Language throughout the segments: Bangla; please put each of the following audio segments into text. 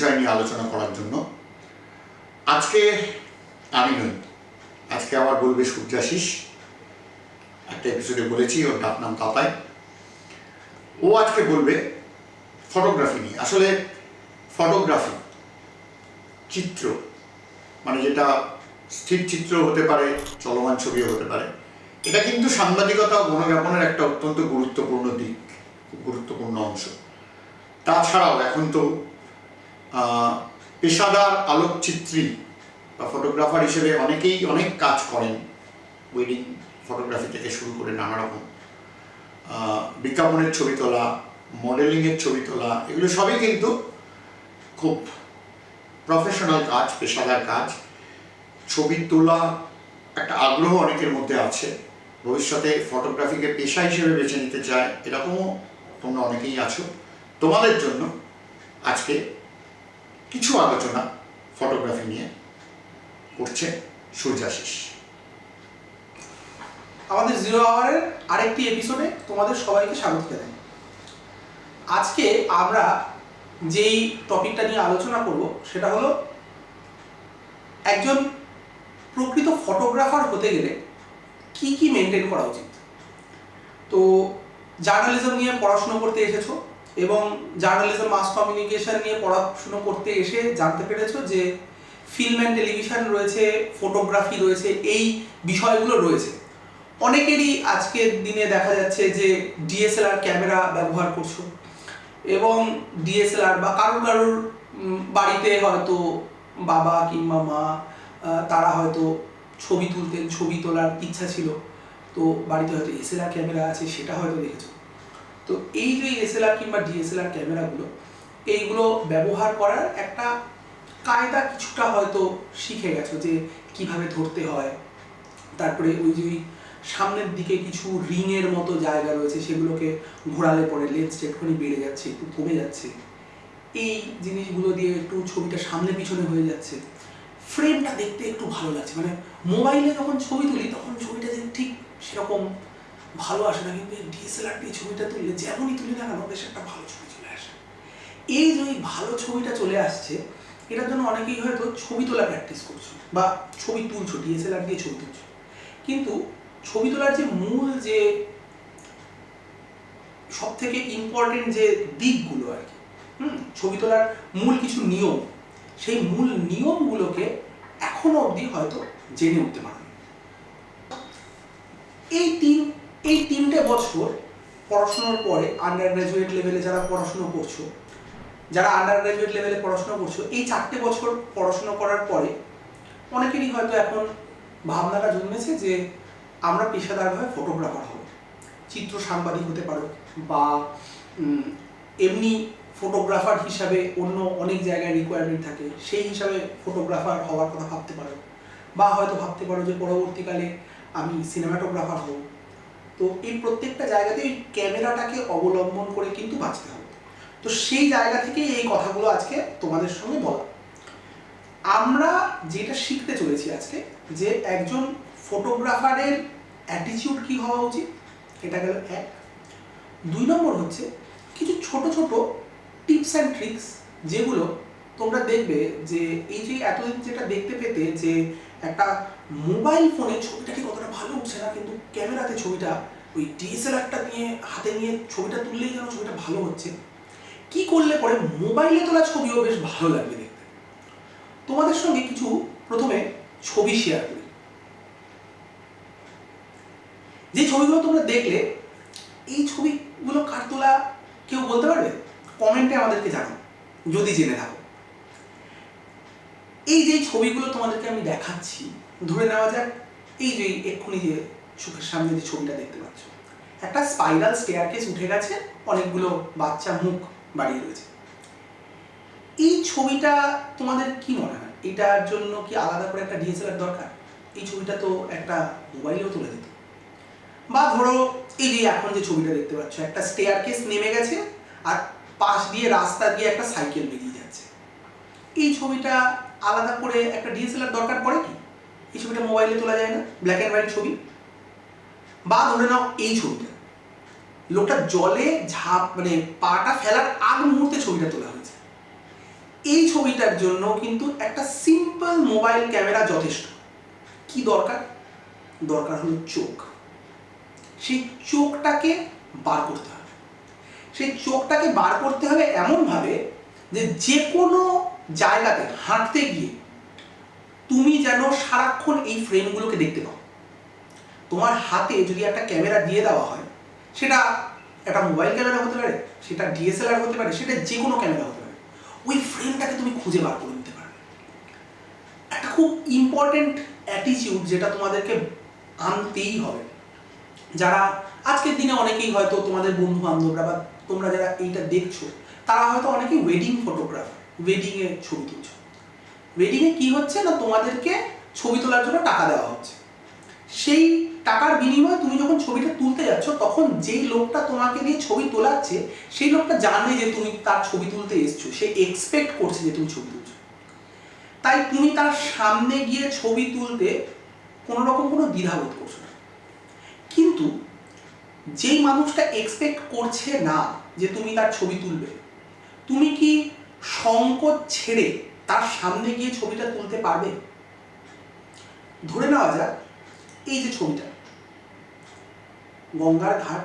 বিষয় নিয়ে আলোচনা করার জন্য। আজকে আমি নই। আজকে আবার বলবে সূর্যাশিস একটা এপিসোডে বলেছি, ওর ডাক নাম তাতাই। ও আজকে বলবে ফটোগ্রাফি নিয়ে। আসলে ফটোগ্রাফি চিত্র মানে যেটা স্থির চিত্র হতে পারে, চলমান ছবিও হতে পারে, এটা কিন্তু সাংবাদিকতা গণজ্ঞাপনের একটা অত্যন্ত গুরুত্বপূর্ণ দিক, গুরুত্বপূর্ণ অংশ। তাছাড়াও এখন তো পেশাদার আলোকচিত্রী বা ফটোগ্রাফার হিসেবে অনেকেই অনেক কাজ করেন। ওয়েডিং ফটোগ্রাফি থেকে শুরু করে নানা রকম। বিজ্ঞাপনের ছবি তোলা মডেলিংয়ের ছবি তোলা, এগুলো সবই কিন্তু খুব প্রফেশনাল কাজ, পেশাদার কাজ। ছবি তোলা একটা আগ্রহ অনেকের মধ্যে আছে। ভবিষ্যতে ফটোগ্রাফিকে পেশা হিসেবে বেছে নিতে চায়, এরকমও তোমরা অনেকেই আছো। তোমাদের জন্য আজকে কিছু আলোচনা ফটোগ্রাফি নিয়ে করছে সূর্যাশিস। আমাদের জিরো আওয়ারের আরেকটি এপিসোডে তোমাদের সবাইকে স্বাগত জানাই। আজকে আমরা যেই টপিকটা নিয়ে আলোচনা করব, সেটা হলো একজন প্রকৃত ফটোগ্রাফার হতে গেলে কি কি মেনটেন করা উচিত? তো জার্নালিজম নিয়ে পড়াশুনো করতে এসেছ এবং জার্নালিজম, মাস কমিউনিকেশন নিয়ে পড়াশুনো করতে এসে জানতে পেরেছ যে ফিল্ম অ্যান্ড টেলিভিশন রয়েছে ফটোগ্রাফি রয়েছে, এই বিষয়গুলো রয়েছে। অনেকেরই আজকের দিনে দেখা যাচ্ছে যে ডিএসএলআর ক্যামেরা ব্যবহার করছ এবং ডিএসএলআর বা কারোর কারোর বাড়িতে হয়তো বাবা কিংবা মা তারা হয়তো ছবি তুলতেন, ছবি তোলার ইচ্ছা ছিল। তো বাড়িতে হয়তো এসএলআর ক্যামেরা আছে, সেটা হয়তো দেখেছ। তো এই যে এসএলআর কিংবা ডিএসএলআর ক্যামেরাগুলো, এইগুলো ব্যবহার করার একটা কায়দা কিছুটা হয়তো শিখে গেছো যে কীভাবে ধরতে হয়। তারপরে ওই যে সামনের দিকে কিছু রিংয়ের মতো জায়গা রয়েছে, সেগুলোকে ঘোরালে পরে লেন্সটা একটুখানি বেড়ে যাচ্ছে, একটু কমে যাচ্ছে। এই জিনিসগুলো দিয়ে একটু ছবিটা সামনে পিছনে হয়ে যাচ্ছে। ফ্রেমটা দেখতে একটু ভালো লাগছে মানে মোবাইলে যখন ছবি তুলি, তখন ছবিটা যে ঠিক সেরকম ভালো আসে না, কিন্তু ডিএসএলআর দিয়ে ছবিটা তুললে, যেমনই তুলি না কেন, বেশ একটা ভালো ছবি চলে আসে। এই যে ওই ভালো ছবিটা চলে আসছে, এটার জন্য অনেকেই হয়তো ছবি তোলা প্র্যাকটিস করছ, বা ছবি তুলছো ডিএসএলআর দিয়ে ছবি তুলছো। কিন্তু ছবি তোলার যে মূল যে সব থেকে ইম্পর্টেন্ট যে দিকগুলো আর কি, হুম, ছবি তোলার মূল কিছু নিয়ম, সেই মূল নিয়মগুলোকে এখনও অবধি হয়তো জেনে উঠতে পারেন এই তিন এই তিনটে বছর পড়াশোনার পরে আন্ডার গ্র্যাজুয়েট লেভেলে যারা পড়াশুনো করছ, যারা আন্ডার গ্র্যাজুয়েট লেভেলে পড়াশোনা করছ, এই চারটে বছর পড়াশোনা করার পরে অনেকেরই হয়তো এখন ভাবনাটা জন্মেছে যে আমরা পেশাদারভাবে ফটোগ্রাফার হব। চিত্র সাংবাদিক হতে পারো বা এমনি ফটোগ্রাফার হিসাবে অন্য অনেক জায়গায় রিকোয়ারমেন্ট থাকে, সেই হিসাবে ফটোগ্রাফার হওয়ার কথা ভাবতে পারো। বা হয়তো ভাবতে পারো যে পরবর্তীকালে আমি সিনেমাটোগ্রাফার হব। তো এই প্রত্যেকটা জায়গাতে ওই ক্যামেরাটাকে অবলম্বন করে কিন্তু বাঁচতে হবে। তো সেই জায়গা থেকেই এই কথাগুলো আজকে তোমাদের সঙ্গে বলা। আমরা যেটা শিখতে চলেছি আজকে, যে একজন ফটোগ্রাফারের অ্যাটিটিউড কি হওয়া উচিত, এটা গেল এক। দুই নম্বর হচ্ছে, কিছু ছোট ছোট টিপস অ্যান্ড ট্রিক্স যেগুলো তোমরা দেখবে যে এই যে এতদিন যেটা দেখতে পেতে যে একটা মোবাইল ফোনে ছবিটাকে কতটা ভালো উঠছে না কিন্তু ক্যামেরাতে ছবিটা, ওই ডিএসএলআরটা নিয়ে, হাতে নিয়ে ছবিটা তুললেই যেন ছবিটা ভালো হচ্ছে। কি করলে পরে মোবাইলে তোলা ছবিও বেশ ভালো লাগবে দেখতে। তোমাদের সঙ্গে কিছু প্রথমে ছবি শেয়ার করি। যে ছবিগুলো তোমরা দেখলে, এই ছবিগুলো কার তোলা, কেউ বলতে পারবে? কমেন্টে আমাদেরকে জানাও, যদি জেনে থাকো। এই যে ছবিগুলো তোমাদেরকে আমি দেখাচ্ছি ধরে নেওয়া যাক, এই যে এক্ষুনি যে চোখের সামনে যে ছবিটা দেখতে পাচ্ছ, একটা স্পাইরাল স্টেয়ার কেস উঠে গেছে, অনেকগুলো বাচ্চা মুখ বাড়িয়ে রয়েছে। এই ছবিটা তোমাদের কি মনে হয়? এটার জন্য কি আলাদা করে একটা ডিএসএলআর দরকার? এই ছবিটা তো একটা মোবাইলেও তুলে দিত। বা ধরো, এই যে এখন যে ছবিটা দেখতে পাচ্ছ, একটা স্টেয়ার কেস নেমে গেছে আর পাশ দিয়ে রাস্তা দিয়ে একটা সাইকেল বেরিয়ে যাচ্ছে। এই ছবিটা আলাদা করে একটা ডিএসএলআর দরকার পড়ে কি? এই ছবিটা মোবাইলে তোলা যায় না ব্ল্যাক অ্যান্ড হোয়াইট ছবি। বা ধরে নাও এই ছবিটা। লোকটা জলে ঝাঁপ মানে পাটা ফেলার আগ মুহূর্তে ছবিটা তোলা হয়েছে। এই ছবিটার জন্য কিন্তু একটা সিম্পল মোবাইল ক্যামেরা যথেষ্ট। কি দরকার? দরকার হলো চোখ। সেই চোখটাকে বার করতে হবে। সেই চোখটাকে বার করতে হবে এমনভাবে যে যে কোনো জায়গাতে হাঁটতে গিয়ে তুমি যেন সারাক্ষণ এই ফ্রেমগুলোকে দেখতে পাও। তোমার হাতে যদি একটা ক্যামেরা দিয়ে দেওয়া হয়, সেটা একটা মোবাইল ক্যামেরা হতে পারে, সেটা ডিএসএলআর হতে পারে, সেটা যে কোনো ক্যামেরা হতে পারে, ওই ফ্রেমটাকে তুমি খুঁজে বার করে নিতে পারবে। একটা খুব ইম্পর্টেন্ট অ্যাটিচিউড যেটা তোমাদেরকে আনতেই হবে। যারা আজকের দিনে অনেকেই হয়তো তোমাদের বন্ধু বান্ধবরা বা তোমরা যারা এইটা দেখছ, তারা হয়তো অনেকেই ওয়েডিং ফটোগ্রাফার ওয়েডিংয়ের ছবি তুলছো। ওয়েডিংয়ে কি হচ্ছে না তোমাদেরকে ছবি তোলার জন্য টাকা দেওয়া হচ্ছে? সেই টাকার বিনিময়ে তুমি যখন ছবিটা তুলতে যাচ্ছ, তখন যেই লোকটা তোমাকে দিয়ে ছবি তোলাচ্ছে, সেই লোকটা জানে যে তুমি তার ছবি তুলতে এসছো। সে এক্সপেক্ট করছে যে তুমি ছবি তুলছো। তাই তুমি তার সামনে গিয়ে ছবি তুলতে কোনো রকম কোনো দ্বিধাবোধ করছ না। কিন্তু যেই মানুষটা এক্সপেক্ট করছে না যে তুমি তার ছবি তুলবে, তুমি কি সংকোচ ছেড়ে তার সামনে গিয়ে ছবিটা তুলতে পারবে? ধরে নেওয়া যাক, এই যে ছবিটা। গঙ্গার ঘাট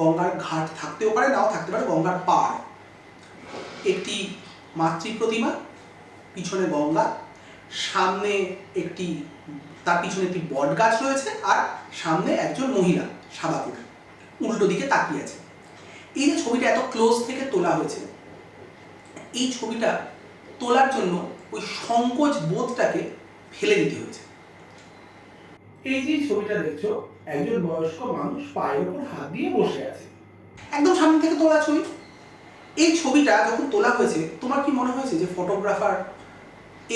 গঙ্গার ঘাট থাকতেও পারে, নাও থাকতে পারে, গঙ্গার পাড়। একটি মাতৃ প্রতিমা, পিছনে গঙ্গা, সামনে একটি, তার পিছনে একটি বট গাছ রয়েছে আর সামনে একজন মহিলা সাদা পরে উল্টো দিকে তাকিয়ে আছে। এই যে ছবিটা এত ক্লোজ থেকে তোলা হয়েছে, এই ছবিটা তোলার জন্য ওই সংকোচ বোধটাকে ফেলে দিতে হয়েছে। এই যে ছবিটা দেখছ একজন বয়স্ক মানুষ পায়ের উপর হাত দিয়ে বসে আছে। একদম সামনে থেকে তোলা ছবি। এই ছবিটা যখন তোলা হয়েছে তোমার কি মনে হয়েছে যে ফটোগ্রাফার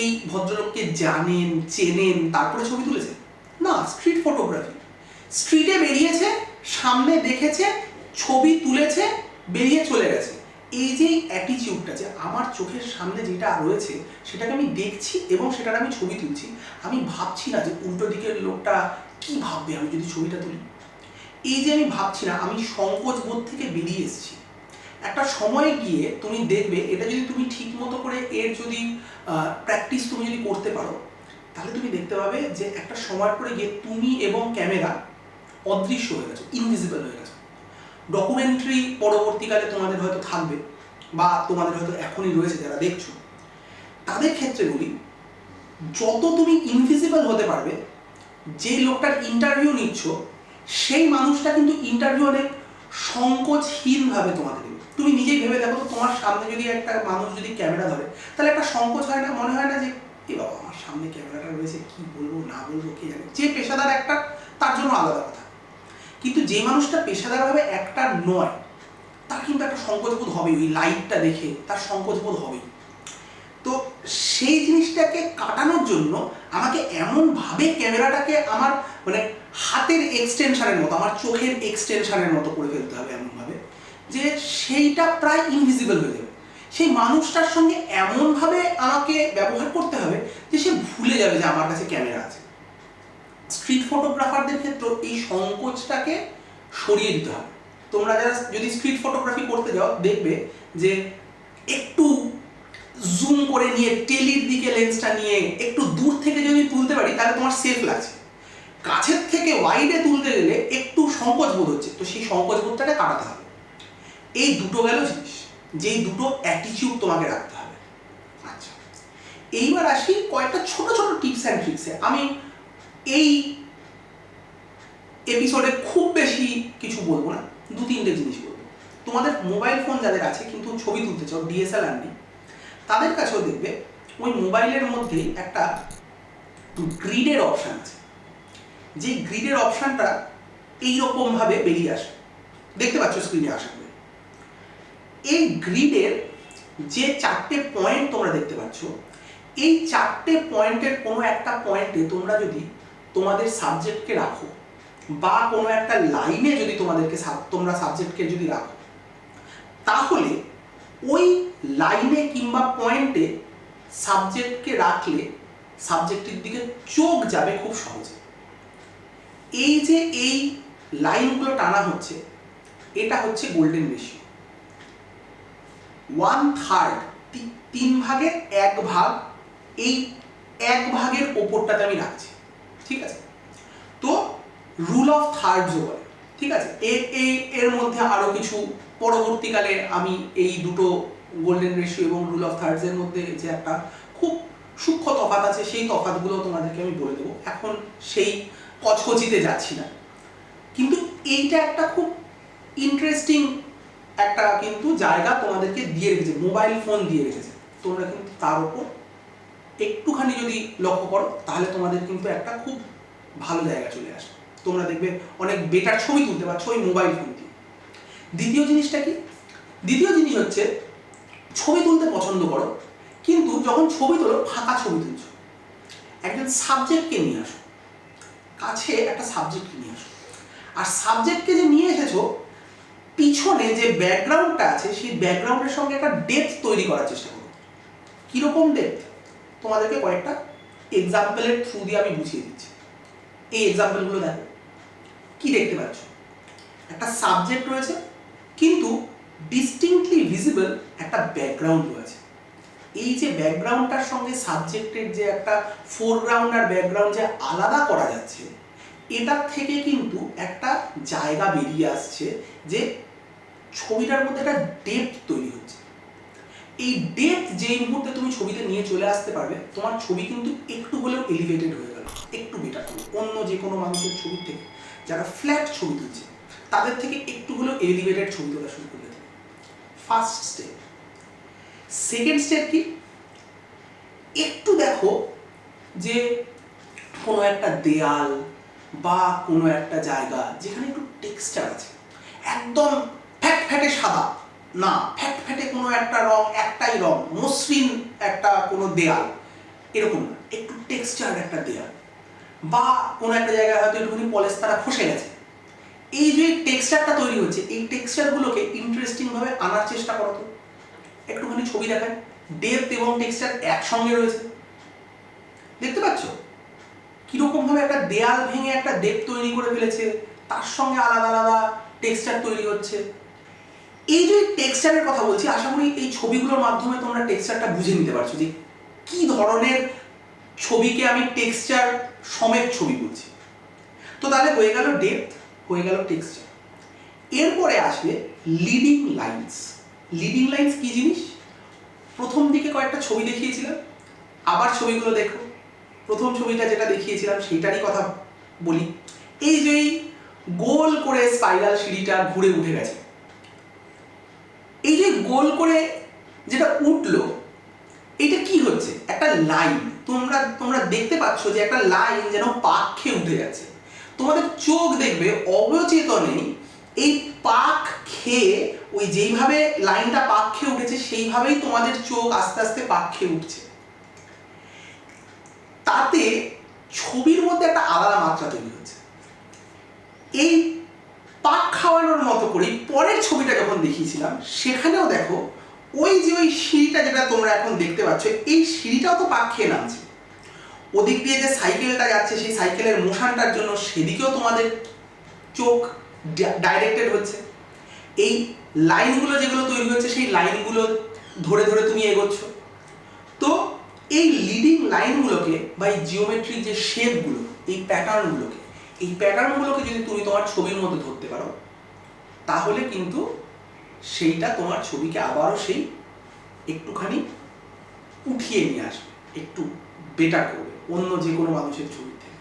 এই ভদ্রলোককে জানেন চেনেন তারপরে ছবি তুলেছে? না স্ট্রিট ফটোগ্রাফি স্ট্রিটে বেরিয়েছে সামনে দেখেছে ছবি তুলেছে বেরিয়ে চলে গেছে। এই যে অ্যাটিচিউডটা যে আমার চোখের সামনে যেটা রয়েছে, সেটাকে আমি দেখছি এবং সেটার আমি ছবি তুলছি। আমি ভাবছি না যে উল্টো দিকের লোকটা কি ভাববে আমি যদি ছবিটা তুলি। এই যে আমি ভাবছি না, আমি সংকোচ বোধ থেকে বেরিয়ে এসেছি। একটা সময়ে গিয়ে তুমি দেখবে, এটা যদি তুমি ঠিক মতো করে এর যদি প্র্যাকটিস তুমি যদি করতে পারো, তাহলে তুমি দেখতে পাবে যে একটা সময় পরে গিয়ে তুমি এবং ক্যামেরা অদৃশ্য হয়ে গেছো ইনভিজিবল হয়ে গেছো। ডকুমেন্টারি পরবর্তীকালে তোমাদের হয়তো থাকবে বা তোমাদের হয়তো এখনই রয়েছে যারা দেখছ। তাদের ক্ষেত্রে বলি, যত তুমি ইনভিজিবল হতে পারবে, যে লোকটার ইন্টারভিউ নিচ্ছ, সেই মানুষটা কিন্তু ইন্টারভিউ অনেক সংকোচহীনভাবে তোমাকে দেবে। তুমি নিজেই ভেবে দেখো তো, তোমার সামনে যদি একটা মানুষ যদি ক্যামেরা ধরে, তাহলে একটা সংকোচ হয় না? মনে হয় না যে, এ বাবা, আমার সামনে ক্যামেরাটা রয়েছে, কি বলব, না বলব, কে জানে? যে পেশাদার একটা, তার জন্য আলাদা কথা। কিন্তু যে মানুষটা পেশাদারভাবে একটা নয়, তার কিন্তু একটা সংকোচবোধ হবে ওই লাইটটা দেখে তার সংকোচবোধ হবেই। তো সেই জিনিসটাকে কাটানোর জন্য আমাকে এমনভাবে ক্যামেরাটাকে আমার মানে হাতের এক্সটেনশনের মতো, আমার চোখের এক্সটেনশনের মতো করে ফেলতে হবে এমনভাবে, যে সেইটা প্রায় ইনভিজিবল হয়ে যাবে। সেই মানুষটার সঙ্গে এমনভাবে আমাকে ব্যবহার করতে হবে যে সে ভুলে যাবে যে আমার কাছে ক্যামেরা আছে। স্ট্রিট ফটোগ্রাফারদের ক্ষেত্রে এই সংকোচটাকে সরিয়ে দিতে হবে। তোমরা যারা যদি স্ট্রিট ফটোগ্রাফি করতে যাও, দেখবে যে একটু জুম করে নিয়ে টেলির দিকে লেন্সটা নিয়ে একটু দূর থেকে যদি তুলতে পারি, তাহলে তোমার সেফ লাগছে। কাছের থেকে ওয়াইডে তুলতে গেলে একটু সংকোচ বোধ হচ্ছে, তো সেই সংকোচ বোধটাকে কাটাতে হবে। এই দুটো গেল জিনিস, যেই দুটো অ্যাটিচিউড তোমাকে রাখতে হবে। আচ্ছা এইবার আসি কয়েকটা ছোট ছোট টিপস অ্যান্ড ট্রিক্সে আমি এই এপিসোডে খুব বেশি কিছু বলব না, দু তিনটে জিনিস বলব। তোমাদের মোবাইল ফোন যাদের আছে, কিন্তু ছবি তুলতে চাও ডিএসএলআর নেই, তাদের কাছেও দেখবে, ওই মোবাইলের মধ্যে একটা গ্রিডের অপশান আছে। যে গ্রিডের অপশানটা এইরকমভাবে বেরিয়ে আসে। দেখতে পাচ্ছ স্ক্রিনে আসা করে। এই গ্রিডের যে চারটে পয়েন্ট তোমরা দেখতে পাচ্ছ, এই চারটে পয়েন্টের কোনো একটা পয়েন্টে তোমরা যদি তোমাদের সাবজেক্টকে রাখো। বা কোনো একটা লাইনে যদি তোমাদেরকে তোমরা সাবজেক্টকে যদি রাখো। তাহলে ওই লাইনে কিংবা পয়েন্টে সাবজেক্টকে রাখলে সাবজেক্টের দিকে চোখ যাবে খুব সহজে। এই যে এই লাইনগুলো টানা হচ্ছে, এটা হচ্ছে গোল্ডেন রেশিও ওয়ান থার্ড তিন ভাগের এক ভাগ, এই এক ভাগের ওপরটাতে আমি রাখছি। ঠিক আছে? তো রুল অফ থার্ডস বলে, ঠিক আছে? এ এই এর মধ্যে আরও কিছু পরবর্তীকালে আমি এই দুটো গোল্ডেন রেশিও এবং রুল অফ থার্ডসের মধ্যে যে একটা খুব সূক্ষ্ম তফাৎ আছে, সেই তফাৎগুলো তোমাদেরকে আমি বলে দেবো। এখন সেই কচকচিতে যাচ্ছি না। কিন্তু এইটা একটা খুব ইন্টারেস্টিং একটা কিন্তু জায়গা তোমাদেরকে দিয়ে রেখেছে মোবাইল ফোন দিয়ে রেখেছে। তোমরা কিন্তু তার উপর একটুখানি যদি লক্ষ্য করো, তাহলে তোমাদের কিন্তু একটা খুব ভালো জায়গা চলে আসে। তোমরা দেখবে অনেক বেটার ছবি তুলতে পারছ ওই মোবাইল ফোন দিয়ে। দ্বিতীয় জিনিসটা কি? দ্বিতীয় জিনিস হচ্ছে, ছবি তুলতে পছন্দ করো, কিন্তু যখন ছবি তোলো, ফাঁকা ছবি তুলছো। একজন সাবজেক্টকে নিয়ে আসো। কাছে একটা সাবজেক্টকে নিয়ে আসো। আর সাবজেক্টকে যে নিয়ে এসেছ, পিছনে যে ব্যাকগ্রাউন্ডটা আছে, সেই ব্যাকগ্রাউন্ডের সঙ্গে একটা ডেপথ তৈরি করার চেষ্টা করো। কীরকম ডেপথ তোমাদেরকে কয়েকটা এক্সাম্পলের থ্রু দিয়ে আমি বুঝিয়ে দিচ্ছি। এই এক্সাম্পলগুলো দেখো। কি দেখতে পাচ্ছ? একটা সাবজেক্ট রয়েছে, কিন্তু ডিস্টিংক্টলি ভিজিবল একটা ব্যাকগ্রাউন্ড রয়েছে। এই যে ব্যাকগ্রাউন্ডটার সঙ্গে সাবজেক্টের যে একটা ফোরগ্রাউন্ড আর ব্যাকগ্রাউন্ড যে আলাদা করা যাচ্ছে, এটার থেকে কিন্তু একটা জায়গা বেরিয়ে আসছে যে ছবিটার মধ্যে একটা ডেপথ তৈরি হচ্ছে। এই ডেপথ যেই মুহূর্তে তুমি ছবিতে নিয়ে চলে আসতে পারবে, তোমার ছবি কিন্তু একটু হলেও এলিভেটেড হয়ে গেল, একটু বেটার হলো। অন্য যে কোনো মানুষের ছবির থেকে, যারা ফ্ল্যাট ছবি তুলছে, তাদের থেকে একটু হলেও এলিভেটেড ছবি তোলা শুরু করবে ফার্স্ট স্টেপ সেকেন্ড স্টেপ কি? একটু দেখো যে কোনো একটা দেয়াল বা কোনো একটা জায়গা যেখানে একটু টেক্সচার আছে। একদম ফ্যাট ফ্যাটে সাদা। না, ফ্যাট ফ্যাটে কোনো একটা রং একটাই রং, মসৃণ একটা কোনো দেয়াল, এরকম না, একটু টেক্সচার একটা দেয়াল। বা কোনো একটা জায়গায় হয়তো একটুখানি পলেস তারা খসে গেছে। এই যে টেক্সচারটা তৈরি হচ্ছে, এই টেক্সচারগুলোকে ইন্টারেস্টিংভাবে আনার চেষ্টা করো তো। একটুখানি ছবি দেখায় ডেপথ এবং টেক্সচার একসঙ্গে রয়েছে। দেখতে পাচ্ছ? কীরকমভাবে একটা দেয়াল ভেঙে একটা ডেপ তৈরি করে ফেলেছে, তার সঙ্গে আলাদা আলাদা টেক্সচার তৈরি হচ্ছে। এই যে টেক্সচারের কথা বলছি, আশা করি এই ছবিগুলোর মাধ্যমে তোমরা টেক্সচারটা বুঝে নিতে পারছ যে কি ধরনের ছবিকে আমি টেক্সচার সমেত ছবি বলছি তো তাহলে হয়ে গেল ডেপথ হয়ে গেল টেক্সচার এরপরে আসবে লিডিং লাইন্স লিডিং লাইন্স কি জিনিস? প্রথম দিকে কয়েকটা ছবি দেখিয়েছিলাম, আবার ছবিগুলো দেখো। প্রথম ছবিটা যেটা দেখিয়েছিলাম, সেইটারই কথা বলি। এই যে গোল করে স্পাইরাল সিঁড়িটা ঘুরে উঠে গেছে। এই যে গোল করে যেটা উঠল, এটা কি হচ্ছে? একটা লাইন। তোমরা তোমরা দেখতে পাচ্ছ যে একটা লাইন যেন পাক খেয়ে উঠে যাচ্ছে তোমাদের চোখ দেখবে অবচেতনে এই পাক খেয়ে ওই যেইভাবে লাইনটা পাক খেয়ে উঠেছে, সেইভাবেই তোমাদের চোখ আস্তে আস্তে পাক খেয়ে উঠছে। তাতে ছবির মধ্যে একটা আলাদা মাত্রা তৈরি হচ্ছে। এই পাক খাওয়ানোর মতো করেই পরের ছবিটা যখন দেখিয়েছিলাম, সেখানেও দেখো ওই যে ওই সিঁড়িটা যেটা তোমরা এখন দেখতে পাচ্ছ, এই সিঁড়িটাও তো পাক খেয়ে নামছে। ওদিক দিয়ে যে সাইকেলটা যাচ্ছে, সেই সাইকেলের মোশনটার জন্য সেদিকেও তোমাদের চোখ ডাইরেক্টেড হচ্ছে। এই লাইনগুলো যেগুলো তৈরি হচ্ছে, সেই লাইনগুলো ধরে ধরে তুমি এগোচ্ছ। তো এই লিডিং লাইনগুলোকে বা এই জিওমেট্রিক যে শেপগুলো এই প্যাটার্নগুলোকে এই প্যাটার্নগুলোকে যদি তুমি তোমার ছবির মধ্যে ধরতে পারো, তাহলে কিন্তু সেইটা তোমার ছবিকে আবারও সেই একটুখানি উঠিয়ে নিয়ে আসবে, একটু বেটার করবে অন্য যে কোনো মানুষের ছবি থেকে।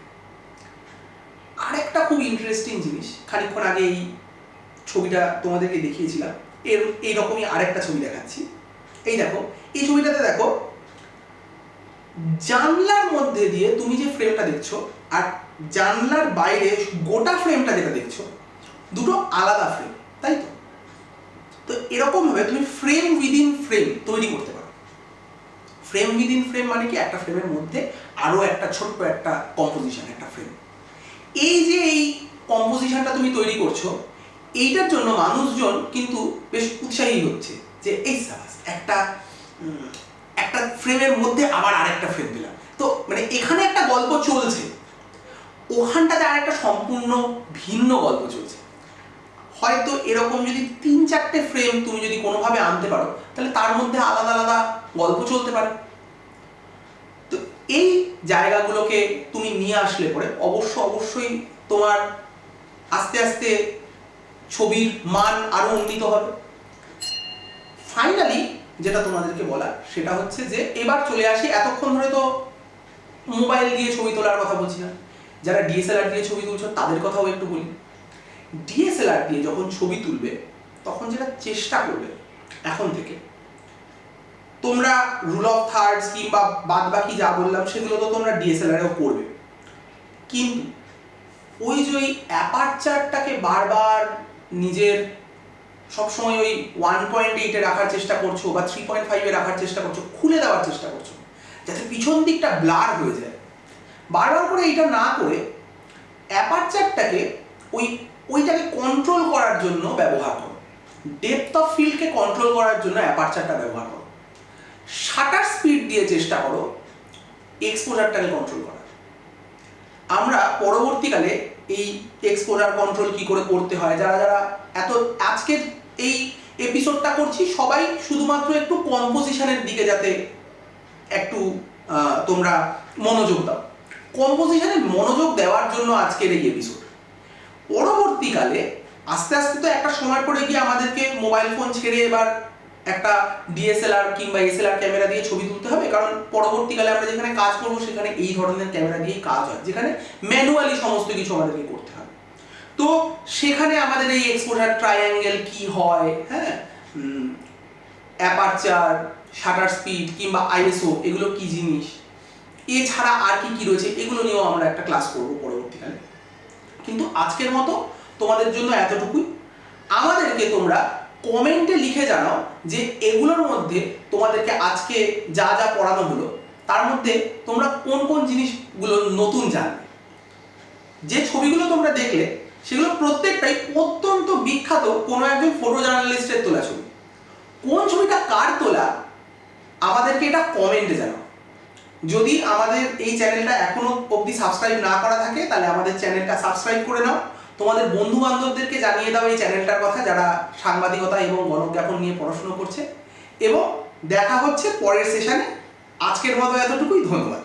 আরেকটা খুব ইন্টারেস্টিং জিনিস, খানিকক্ষণ আগে এই ছবিটা তোমাদেরকে দেখিয়েছিলাম, এর এইরকমই আরেকটা ছবি দেখাচ্ছি। এই দেখো, এই ছবিটাতে দেখো, জানলার মধ্যে দিয়ে তুমি যে ফ্রেমটা দেখছ, আর জানলার বাইরে গোটা ফ্রেমটা যেটা দেখছ, দুটো আলাদা ফ্রেম তাই তো? তো এরকম ভাবে তুমি ফ্রেম উইদিন ফ্রেম তৈরি করতে পারো। ফ্রেম উইদিন ফ্রেম মানে কি? একটা ফ্রেমের মধ্যে আরও একটা ছোট্ট একটা কম্পোজিশন একটা ফ্রেম এই যে এই কম্পোজিশনটা তুমি তৈরি করছ, এইটার জন্য মানুষজন কিন্তু বেশ উৎসাহী হচ্ছে যে, এই সাবাস, একটা একটা ফ্রেমের মধ্যে আবার আরেকটা ফ্রেম দিলাম। তো মানে এখানে একটা গল্প চলছে। ওখানটাতে আর একটা সম্পূর্ণ ভিন্ন গল্প চলছে। হয়তো এরকম যদি তিন চারটে ফ্রেম তুমি যদি কোনোভাবে আনতে পারো, তাহলে তার মধ্যে আলাদা আলাদা গল্প চলতে পারে। তো এই জায়গাগুলোকে তুমি নিয়ে আসলে পরে অবশ্য অবশ্যই তোমার আস্তে আস্তে ছবির মান আরও উন্নীত হবে। ফাইনালি যেটা তোমাদেরকে বলা সেটা হচ্ছে যে এবার চলে আসি, এতক্ষণ ধরে তো মোবাইল দিয়ে ছবি তোলার কথা বলছি না যারা ডিএসএলআর দিয়ে ছবি তুলছো, তাদের কথাও একটু বলি। ডিএসএলআর দিয়ে যখন ছবি তুলবে, তখন যেটা চেষ্টা করবে, এখন থেকে। তোমরা রুল অফ থার্ডস কিংবা বাদ বাকি যা বললাম, সেগুলো তো তোমরা ডিএসএলআরেও করবে। কিন্তু ওই যে ওই অ্যাপারচারটাকে বারবার নিজের সবসময় ওই ওয়ান পয়েন্ট এইটে রাখার চেষ্টা করছ বা থ্রি পয়েন্ট ফাইভে রাখার চেষ্টা করছ, খুলে দেওয়ার চেষ্টা করছ, যাতে পিছন দিকটা ব্লার হয়ে যায়। বারবার করে এইটা না করে অ্যাপারচারটাকে ওই, ওইটাকে কন্ট্রোল করার জন্য ব্যবহার করো। ডেপথ অফ ফিল্ডকে কন্ট্রোল করার জন্য অ্যাপারচারটা ব্যবহার করো। শাটার স্পিড দিয়ে চেষ্টা করো এক্সপোজারটাকে কন্ট্রোল করার। আমরা পরবর্তীকালে এই এক্সপোজার কন্ট্রোল কি করে করতে হয়, যারা যারা এত আজকের এই এপিসোডটা করছি, সবাই শুধুমাত্র একটু কম্পোজিশনের দিকে যাতে একটু তোমরা মনোযোগ দাও। কম্পোজিশনে মনোযোগ দেওয়ার জন্য আজকের এই এপিসোড পরবর্তীকালে আস্তে আস্তে তো একটা সময় পরে গিয়ে আমাদেরকে মোবাইল ফোন ছেড়ে এবার একটা ডিএসএলআর কিংবা এসএলআর ক্যামেরা দিয়ে ছবি তুলতে হবে। কারণ পরবর্তীকালে আমরা যেখানে কাজ করব, সেখানে এই ধরনের ক্যামেরা দিয়েই কাজ হয়, যেখানে ম্যানুয়ালি সমস্ত কিছু আমাদেরকে করতে হবে। তো সেখানে আমাদের এই এক্সপোজার ট্রায়াঙ্গেল কি হয় হ্যাঁ? অ্যাপারচার শাটার স্পিড কিংবা আইএসও এগুলো কি জিনিস? এছাড়া আর কি কি রয়েছে এগুলো নিয়েও আমরা একটা ক্লাস করব পরবর্তীকালে। কিন্তু আজকের মতো তোমাদের জন্য এতটুকুই। আমাদেরকে তোমরা কমেন্টে লিখে জানাও যে এগুলোর মধ্যে তোমাদেরকে আজকে যা যা পড়ানো হলো, তার মধ্যে তোমরা কোন কোন জিনিসগুলো নতুন জানবে। যে ছবিগুলো তোমরা দেখলে, সেগুলো প্রত্যেকটাই অত্যন্ত বিখ্যাত কোনো একজন ফটো জার্নালিস্টের তোলা ছবি। কোন ছবিটা কার তোলা, আমাদেরকে এটা কমেন্টে জানাও। যদি আমাদের এই চ্যানেলটা এখনও অবধি সাবস্ক্রাইব না করা থাকে, তাহলে আমাদের চ্যানেলটা সাবস্ক্রাইব করে নাও। তোমাদের বন্ধু বান্ধবদেরকে জানিয়ে দাও এই চ্যানেলটার কথা, যারা সাংবাদিকতা এবং গণজ্ঞাপন নিয়ে পড়াশুনো করছে। এবং দেখা হচ্ছে পরের সেশনে আজকের মতো এতটুকুই, ধন্যবাদ।